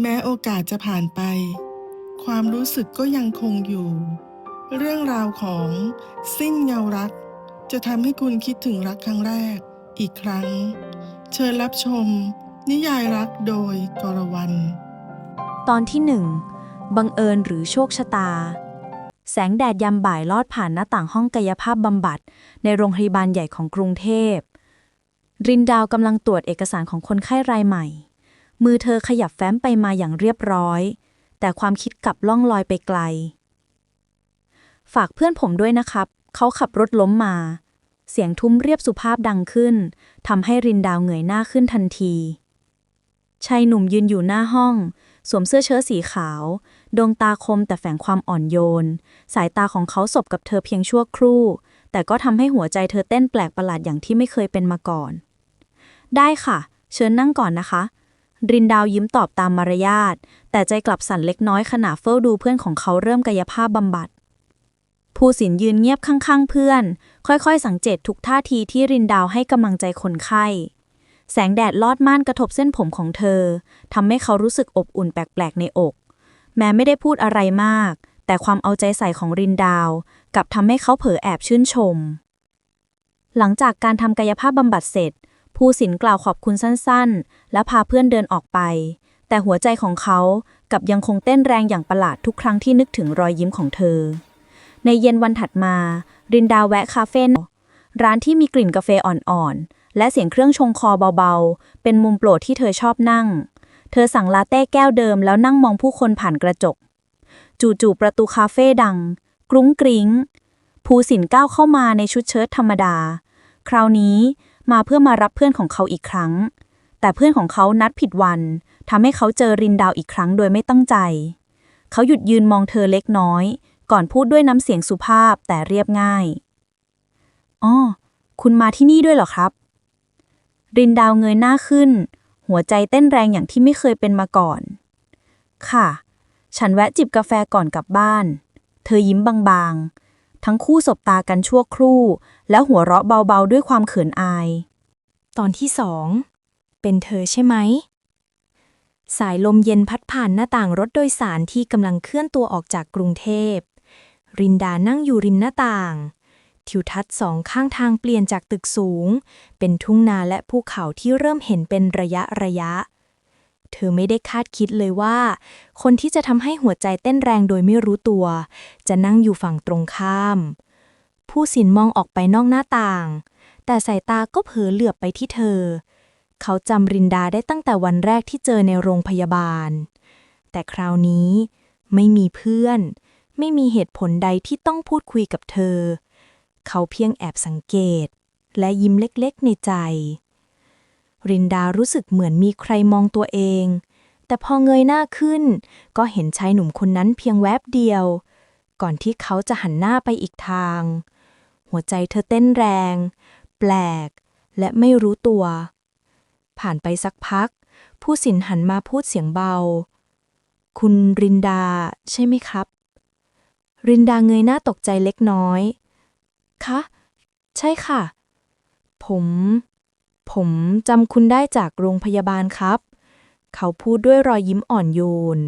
แม้โอกาสจะผ่านไป ความรู้สึกก็ยังคงอยู่ เรื่องราวของสิ้นเงารัก จะทำให้คุณคิดถึงรักครั้งแรกอีกครั้ง เชิญรับชม นิยายรักโดยกรวันตอนที่หนึ่งบังเอิญหรือโชคชะตา แสงแดดยามบ่ายลอดผ่านหน้าต่างห้องกายภาพบำบัด ในโรงพยาบาลใหญ่ของกรุงเทพ รินดาวกำลังตรวจเอกสารของคนไข้รายใหม่ มือเธอขยับแฟ้มไปมาอย่างเรียบร้อย แต่ความคิดกลับล่องลอยไปไกล ฝากเพื่อนผมด้วยนะครับ เขาขับรถล้มมา เสียงทุ้มเรียบสุภาพดังขึ้นทำให้รินดาวเหงยหน้าขึ้นทันทีชายหนุ่มยืนอยู่หน้าห้อง สวมเสื้อเชิ้ตสีขาว ดวงตาคมแต่แฝงความอ่อนโยน สายตาของเขาสบกับเธอเพียงชั่วครู่ แต่ก็ทำให้หัวใจเธอเต้นแปลกประหลาดอย่างที่ไม่เคยเป็นมาก่อน ได้ค่ะ เชิญนั่งก่อนนะคะ รินดาวยิ้มตอบตามมารยาท แต่ใจกลับสั่นเล็กน้อยขณะเฝ้าดูเพื่อนของเขาเริ่มกายภาพบำบัด ภูสินยืนเงียบข้างๆ เพื่อน ค่อยๆ สังเกตทุกท่าทีที่รินดาวให้กำลังใจคนไข้ แสงแดดลอดม่านกระทบเส้นผมของเธอทำให้เขารู้สึกอบอุ่นแปลกๆ ในอก แม้ไม่ได้พูดอะไรมาก แต่ความเอาใจใส่ของรินดาวกลับทำให้เขาเผลอแอบชื่นชมหลังจากการทำกายภาพบำบัดเสร็จ ภูสินกล่าวขอบคุณสั้นๆ และพาเพื่อนเดินออกไป แต่หัวใจของเขากับยังคงเต้นแรงอย่างประหลาดทุกครั้งที่นึกถึงรอยยิ้มของเธอ ในเย็นวันถัดมา รินดาแวะคาเฟ่ร้านที่มีกลิ่นกาแฟอ่อนๆ และเสียงเครื่องชงคอเบาๆ เป็นมุมโปรดที่เธอชอบนั่ง เธอสั่งลาเต้แก้วเดิมแล้วนั่งมองผู้คนผ่านกระจก จู่ๆประตูคาเฟ่ดัง กรุ้งกริ้ง ภูสินก้าวเข้ามาในชุดเชิ้ตธรรมดา คราวนี้ มาเพื่อมารับเพื่อนของเขาอีกครั้ง แต่เพื่อนของเขานัดผิดวันทำให้เขาเจอรินดาวอีกครั้งโดยไม่ตั้งใจ เขาหยุดยืนมองเธอเล็กน้อย ก่อนพูดด้วยน้ำเสียงสุภาพแต่เรียบง่ายอ๋อคุณมาที่นี่ด้วยเหรอครับ รินดาวเงยหน้าขึ้น หัวใจเต้นแรงอย่างที่ไม่เคยเป็นมาก่อน ค่ะ ฉันแวะจิบกาแฟก่อนกลับบ้าน เธอยิ้มบางๆ ทั้งคู่สบตากันชั่วครู่ แล้วหัวเราะเบาๆด้วยความเขินอาย ตอนที่สอง เป็นเธอใช่ไหม สายลมเย็นพัดผ่านหน้าต่างรถโดยสารที่กำลังเคลื่อนตัวออกจากกรุงเทพ รินดานั่งอยู่ริมหน้าต่าง ทิวทัศน์สองข้างทางเปลี่ยนจากตึกสูง เป็นทุ่งนาและภูเขาที่เริ่มเห็นเป็นระยะระยะ เธอไม่ได้คาดคิดเลยว่า คนที่จะทำให้หัวใจเต้นแรงโดยไม่รู้ตัว จะนั่งอยู่ฝั่งตรงข้าม ผู้สินมองออกไปนอกหน้าต่าง แต่สายตาก็เผลอเหลือบไปที่เธอ เขาจำรินดาได้ตั้งแต่วันแรกที่เจอในโรงพยาบาล แต่คราวนี้ไม่มีเพื่อน ไม่มีเหตุผลใดที่ต้องพูดคุยกับเธอ เขาเพียงแอบสังเกต และยิ้มเล็กๆในใจ รินดารู้สึกเหมือนมีใครมองตัวเอง แต่พอเงยหน้าขึ้น ก็เห็นชายหนุ่มคนนั้นเพียงแวบเดียว ก่อนที่เขาจะหันหน้าไปอีกทาง หัวใจเธอเต้นแรง แปลก และไม่รู้ตัว ผ่านไปสักพัก ผู้สินหันมาพูดเสียงเบา คุณรินดา ใช่ไหมครับ รินดาเงยหน้าตกใจเล็กน้อย คะ ใช่ค่ะ ผม ผมจำคุณได้จากโรงพยาบาลครับ เขาพูดด้วยรอยยิ้มอ่อนโยน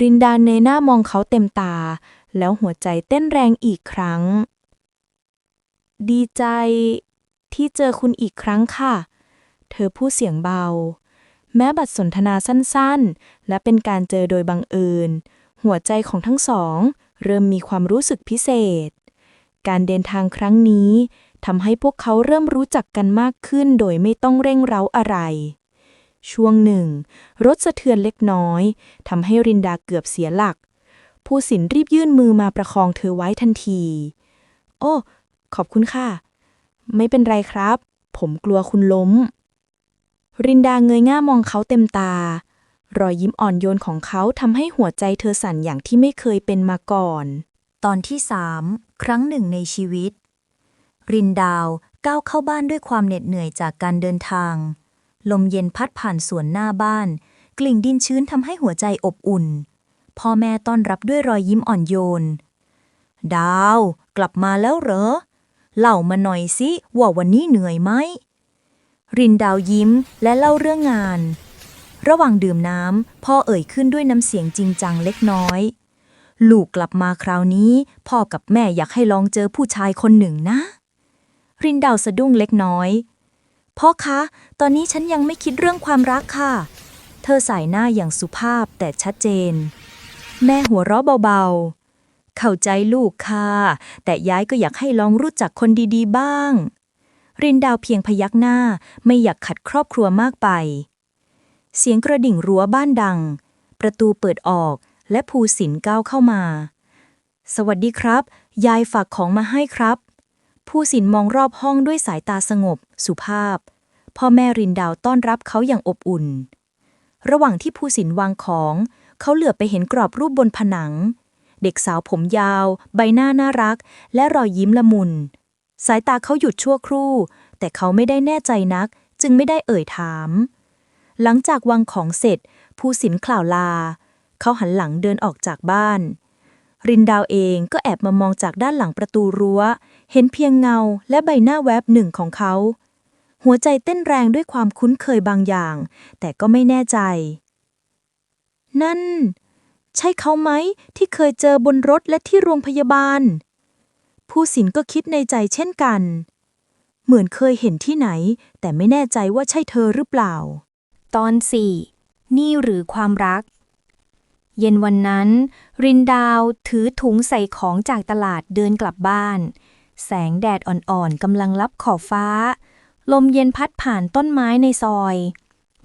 รินดาเนหน้ามองเขาเต็มตา แล้วหัวใจเต้นแรงอีกครั้ง ดีใจ ที่เจอคุณอีกครั้งค่ะ เธอพูดเสียงเบา แม้บัตรสนทนาสั้นๆ และเป็นการเจอโดยบังเอิญ หัวใจของทั้งสอง เริ่มมีความรู้สึกพิเศษ การเดินทางครั้งนี้ ทำให้พวกเขาเริ่มรู้จักกันมากขึ้นโดยไม่ต้องเร่งเร้าอะไร ช่วงหนึ่ง รถสะเทือนเล็กน้อยทำให้รินดาเกือบเสียหลัก ผู้สินรีบยื่นมือมาประคองเธอไว้ทันที โอ้ ขอบคุณค่ะ ไม่เป็นไรครับ ผมกลัวคุณล้ม รินดาเงยหน้ามองเขาเต็มตา รอยยิ้มอ่อนโยนของเขาทำให้หัวใจเธอสั่นอย่างที่ไม่เคยเป็นมาก่อน ตอนที่สามครั้งหนึ่งในชีวิต รินดาวก้าวเข้าบ้านด้วยความเหน็ดเหนื่อยจากการเดินทาง ลมเย็นพัดผ่านสวนหน้าบ้าน กลิ่นดินชื้นทำให้หัวใจอบอุ่น พ่อแม่ต้อนรับด้วยรอยยิ้มอ่อนโยน ดาว กลับมาแล้วเหรอ เล่ามาหน่อยสิว่าวันนี้เหนื่อยไหม รินดาวยิ้มและเล่าเรื่องงาน ระหว่างดื่มน้ำพ่อเอ่ยขึ้นด้วยน้ำเสียงจริงจังเล็กน้อยลูกกลับมาคราวนี้ พ่อกับแม่อยากให้ลองเจอผู้ชายคนหนึ่งนะ รินดาวสะดุ้งเล็กน้อย พ่อคะ ตอนนี้ฉันยังไม่คิดเรื่องความรักค่ะ เธอสายหน้าอย่างสุภาพแต่ชัดเจน แม่หัวเราะเบาๆ เข้าใจลูกค่ะ แต่ย้ายก็อยากให้ลองรู้จักคนดีๆ บ้าง รินดาวเพียงพยักหน้าไม่อยากขัดครอบครัวมากไป เสียงกระดิ่งรั้วบ้านดัง ประตูเปิดออกและภูสินก้าวเข้ามา สวัสดีครับ ยายฝากของมาให้ครับ ผู้สินมองรอบห้องด้วยสายตาสงบ สุภาพ พ่อแม่รินดาวต้อนรับเขาอย่างอบอุ่น ระหว่างที่ผู้สินวางของ เขาเหลือไปเห็นกรอบรูปบนผนัง เด็กสาวผมยาว ใบหน้าน่ารัก และรอยยิ้มละมุน สายตาเขาหยุดชั่วครู่ แต่เขาไม่ได้แน่ใจนัก จึงไม่ได้เอ่ยถาม หลังจากวางของเสร็จ ผู้สินกล่าวลา เขาหันหลังเดินออกจากบ้าน รินดาวเองก็แอบมามองจากด้านหลังประตูรั้ว เห็นเพียงเงาและใบหน้าแวบหนึ่งของเขา หัวใจเต้นแรงด้วยความคุ้นเคยบางอย่าง แต่ก็ไม่แน่ใจ นั่น ใช่เขาไหมที่เคยเจอบนรถและที่โรงพยาบาล ผู้สินก็คิดในใจเช่นกัน เหมือนเคยเห็นที่ไหน แต่ไม่แน่ใจว่าใช่เธอหรือเปล่า ตอน 4 นี่หรือความรัก เย็นวันนั้น รินดาวถือถุงใส่ของจากตลาดเดินกลับบ้าน แสงแดดอ่อนๆกำลังลับขอบฟ้า ลมเย็นพัดผ่านต้นไม้ในซอย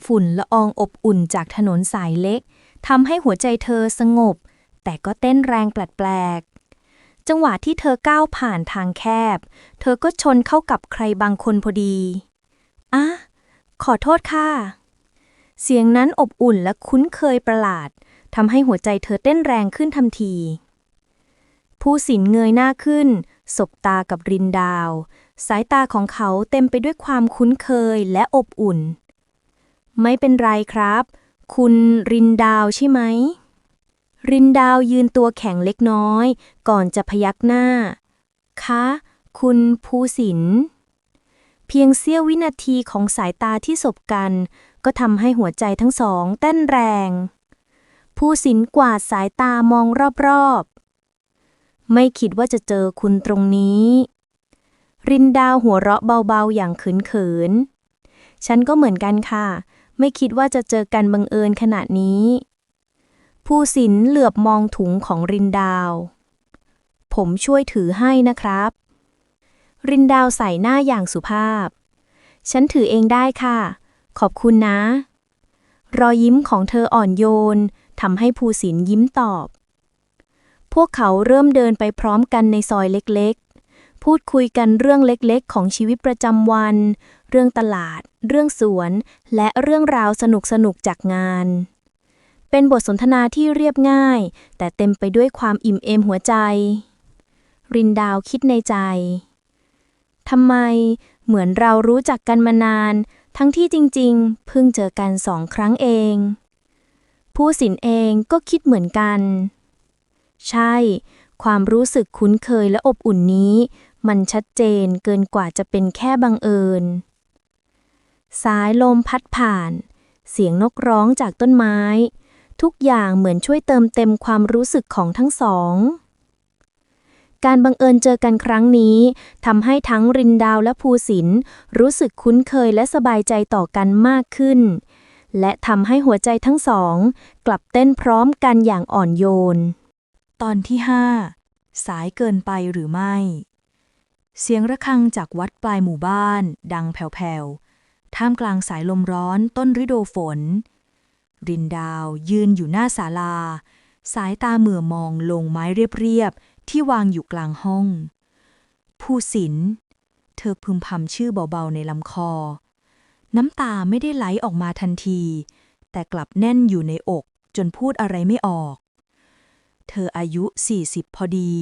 ฝุ่นละอองอบอุ่นจากถนนสายเล็กทำให้หัวใจเธอสงบ แต่ก็เต้นแรงแปลกๆ จังหวะที่เธอก้าวผ่านทางแคบ เธอก็ชนเข้ากับใครบางคนพอดีอะขอโทษค่ะ เสียงนั้นอบอุ่นและคุ้นเคยประหลาด ทำให้หัวใจเธอเต้นแรงขึ้นทันที ผู้สินเงยหน้าขึ้น สบตากับรินดาว สายตาของเขาเต็มไปด้วยความคุ้นเคยและอบอุ่น ไม่เป็นไรครับ คุณรินดาวใช่ไหม รินดาวยืนตัวแข็งเล็กน้อย ก่อนจะพยักหน้า คะ คุณภูสิน เพียงเสี้ยววินาทีของสายตาที่สบกัน ก็ทำให้หัวใจทั้งสองเต้นแรง ผู้สินกวาดสายตามองรอบๆ ไม่คิดว่าจะเจอคุณตรงนี้ รินดาวหัวเราะเบาๆอย่างเขินๆ ฉันก็เหมือนกันค่ะ ไม่คิดว่าจะเจอกันบังเอิญขนาดนี้ ผู้สินเหลือบมองถุงของรินดาว ผมช่วยถือให้นะครับ รินดาวใส่หน้าอย่างสุภาพ ฉันถือเองได้ค่ะ ขอบคุณนะรอยยิ้มของเธออ่อนโยน ทำให้ภูสินยิ้มตอบ พวกเขาเริ่มเดินไปพร้อมกันในซอยเล็กๆ พูดคุยกันเรื่องเล็กๆ ของชีวิตประจำวัน เรื่องตลาด เรื่องสวน และเรื่องราวสนุกๆ จากงาน เป็นบทสนทนาที่เรียบง่าย แต่เต็มไปด้วยความอิ่มเอมหัวใจ รินดาวคิดในใจทำไมเหมือนเรารู้จักกันมานาน ทั้งที่จริงๆ เพิ่งเจอกันสองครั้งเอง ผู้สินเองก็คิดเหมือนกัน ใช่ ความรู้สึกคุ้นเคยและอบอุ่นนี้ มันชัดเจนเกินกว่าจะเป็นแค่บังเอิญ สายลมพัดผ่าน เสียงนกร้องจากต้นไม้ ทุกอย่างเหมือนช่วยเติมเต็มความรู้สึกของทั้งสองการบังเอิญเจอกันครั้งนี้ทำให้ทั้งรินดาวและภูสินรู้สึกคุ้นเคยและสบายใจต่อกันมากขึ้น และทำให้หัวใจทั้งสอง กลับเต้นพร้อมกันอย่างอ่อนโยน ตอนที่5สายเกินไปหรือไม่ เสียงระฆังจากวัดปลายหมู่บ้าน ดังแผ่วๆ ท่ามกลางสายลมร้อนต้นฤดูฝน รินดาวยืนอยู่หน้าศาลา สายตาเหมื่อมองลงไม้เรียบๆ ที่วางอยู่กลางห้อง ผู้สินเธอพึมพำชื่อเบาๆในลำคอ น้ำตาไม่ได้ไหลออกมาทันที แต่กลับแน่นอยู่ในอก จนพูดอะไรไม่ออก เธออายุ 40 พอดี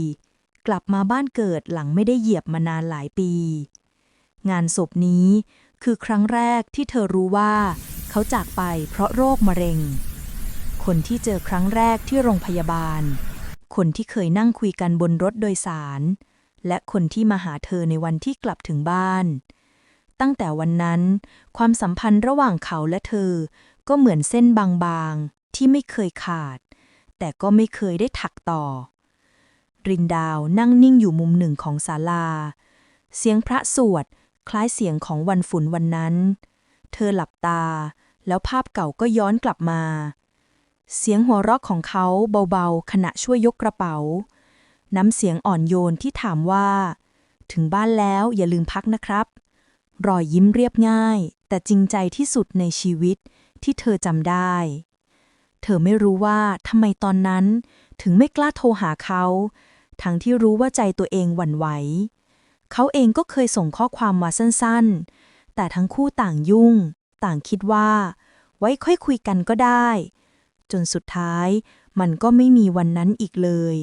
กลับมาบ้านเกิดหลังไม่ได้เหยียบมานานหลายปี งานศพนี้คือครั้งแรกที่เธอรู้ว่า เขาจากไปเพราะโรคมะเร็ง คนที่เจอครั้งแรกที่โรงพยาบาล คนที่เคยนั่งคุยกันบนรถโดยสาร และคนที่มาหาเธอในวันที่กลับถึงบ้าน ตั้งแต่วันนั้น ความสัมพันธ์ระหว่างเขาและเธอ ก็เหมือนเส้นบางๆ ที่ไม่เคยขาด แต่ก็ไม่เคยได้ถักต่อ รินดาวนั่งนิ่งอยู่มุมหนึ่งของศาลา เสียงพระสวด คล้ายเสียงของวันฝุ่นวันนั้น เธอหลับตา แล้วภาพเก่าก็ย้อนกลับมา เสียงหัวเราะของเขาเบาๆ ขณะช่วยยกกระเป๋า น้ำเสียงอ่อนโยนที่ถามว่าถึงบ้านแล้วอย่าลืมพักนะครับ รอยยิ้มเรียบง่าย แต่จริงใจที่สุดในชีวิตที่เธอจำได้ เธอไม่รู้ว่าทำไมตอนนั้นถึงไม่กล้าโทรหาเขา ทั้งที่รู้ว่าใจตัวเองหวั่นไหว เขาเองก็เคยส่งข้อความมาสั้นๆ แต่ทั้งคู่ต่างยุ่ง ต่างคิดว่า ไว้ค่อยคุยกันก็ได้ จนสุดท้ายมันก็ไม่มีวันนั้นอีกเลย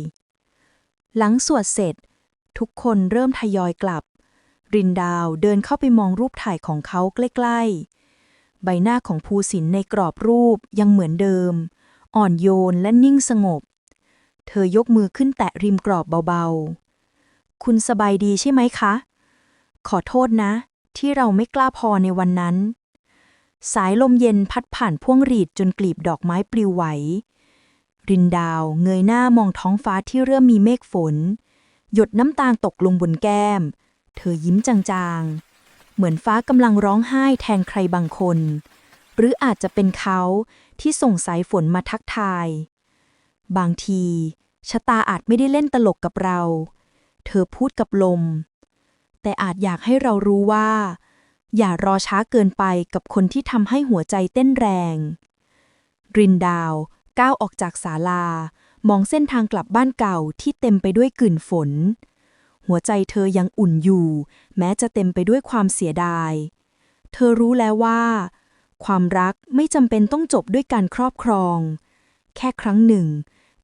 หลังสวดเสร็จ ทุกคนเริ่มทยอยกลับ รินดาวเดินเข้าไปมองรูปถ่ายของเขาใกล้ๆ ใบหน้าของภูสินในกรอบรูปยังเหมือนเดิม อ่อนโยนและนิ่งสงบ เธอยกมือขึ้นแตะริมกรอบเบาๆ คุณสบายดีใช่ไหมคะ ขอโทษนะ ที่เราไม่กล้าพอในวันนั้น สายลมเย็นพัดผ่านพ่วงหรีดจนกลีบดอกไม้ปลิวไหว รินดาวเงยหน้ามองท้องฟ้าที่เริ่มมีเมฆฝน หยดน้ำตาลตกลงบนแก้ม เธอยิ้มจางๆ เหมือนฟ้ากำลังร้องไห้แทนใครบางคน หรืออาจจะเป็นเขาที่ส่งสายฝนมาทักทาย บางทีชะตาอาจไม่ได้เล่นตลกกับเรา เธอพูดกับลม แต่อาจอยากให้เรารู้ว่า อย่ารอช้าเกินไปกับคนที่ทำให้หัวใจเต้นแรง รินดาวก้าวออกจากศาลามองเส้นทางกลับบ้านเก่าที่เต็มไปด้วยกลิ่นฝน หัวใจเธอยังอุ่นอยู่ แม้จะเต็มไปด้วยความเสียดาย เธอรู้แล้วว่า ความรักไม่จำเป็นต้องจบด้วยการครอบครอง แค่ครั้งหนึ่ง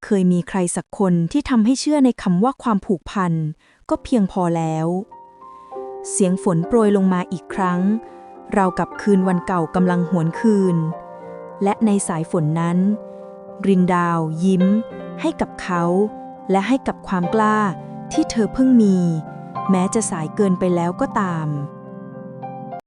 เคยมีใครสักคนที่ทำให้เชื่อในคำว่าความผูกพัน ก็เพียงพอแล้ว เสียงฝนโปรยลงมาอีกครั้ง เรากับคืนวันเก่ากำลังหวนคืน และในสายฝนนั้นรินดาวยิ้ม ให้กับเขา และให้กับความกล้า ที่เธอเพิ่งมี แม้จะสายเกินไปแล้วก็ตาม